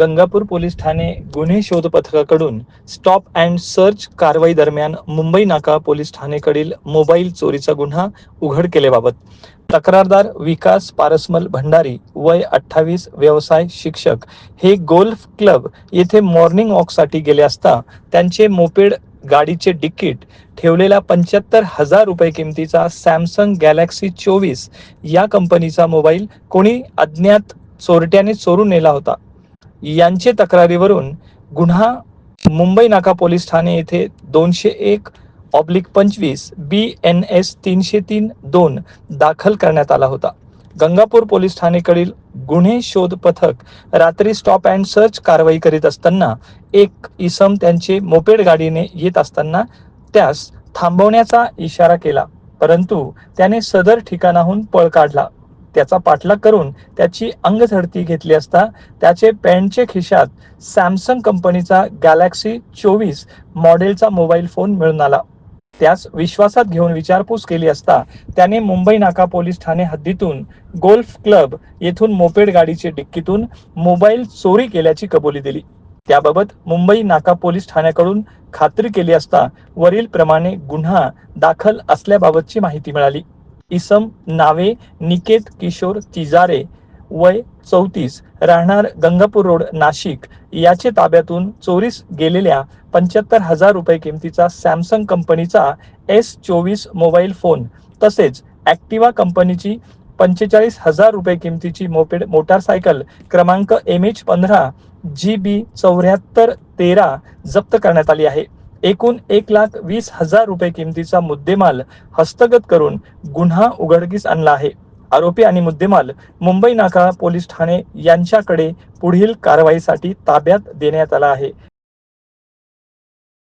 Gangapur police Thane गुन्हे शोध पथकाकडून स्टॉप अँड सर्च कारवाई दरम्यान मुंबई नाका पोलीस ठाणेकडील मोबाईल चोरीचा गुन्हा उघड केल्याबाबत. तक्रारदार विकास पारसमल भंडारी वय अठ्ठावीस व्यवसाय शिक्षक. हे गोल्फ क्लब येथे मॉर्निंग वॉकसाठी गेले असता त्यांचे मोपेड गाडीचे डिक्कीट ठेवलेला पंच्याहत्तर हजार रुपये किमतीचा सॅमसंग गॅलेक्सी चोवीस या कंपनीचा मोबाईल कोणी अज्ञात चोरट्याने चोरून नेला होता. यांचे तक्रारीवरून गुन्हा मुंबई नाका पोलीस ठाणे येथे दोनशे एक ऑब्लिक पंचवीस बी एन एस तीनशे तीन दोन दाखल करण्यात आला होता. गंगापूर पोलीस ठाणेकडील गुन्हे शोध पथक रात्री स्टॉप अँड सर्च कारवाई करीत असताना एक इसम त्यांचे मोपेड गाडीने येत असताना त्यास थांबवण्याचा इशारा केला परंतु त्याने सदर ठिकाणाहून पळ काढला. त्याचा पाठलाग करून त्याची अंगझडती घेतली असता त्याचे पॅन्टचे खिशात सॅमसंग कंपनीचा गॅलेक्सी चोवीस मॉडेलचा मोबाईल फोन मिळून आला. त्यास विश्वासात घेऊन विचारपूस केली असता त्याने मुंबई नाका पोलीस ठाणे हद्दीतून गोल्फ क्लब येथून मोपेड गाडीचे डिक्कीतून मोबाईल चोरी केल्याची कबुली दिली. त्याबाबत मुंबई नाका पोलीस ठाण्याकडून खात्री केली असता वरील प्रमाणे गुन्हा दाखल असल्याबाबतची माहिती मिळाली. इसम नावे निकेत किशोर तिजारे वय चौतीस राहणार गंगापूर रोड नाशिक. याचे ताब्यातून चोरीस गेलेल्या पंच्याहत्तर हजार रुपये किमतीचा सॅमसंग कंपनीचा एस चोवीस मोबाईल फोन तसेच ॲक्टिवा कंपनीची पंचेचाळीस हजार रुपये किमतीची मोपेड मोटारसायकल क्रमांक एम एच पंधरा जी बी चौऱ्याहत्तर तेरा जप्त करण्यात आली आहे. एकूण एक लाख वीस हजार रुपये किमतीचा मुद्देमाल हस्तगत करून गुन्हा उघडकीस आणला आहे. आरोपी आणि मुद्देमाल मुंबई नाका पोलीस ठाणे यांच्याकडे पुढील कारवाईसाठी ताब्यात देण्यात आला आहे.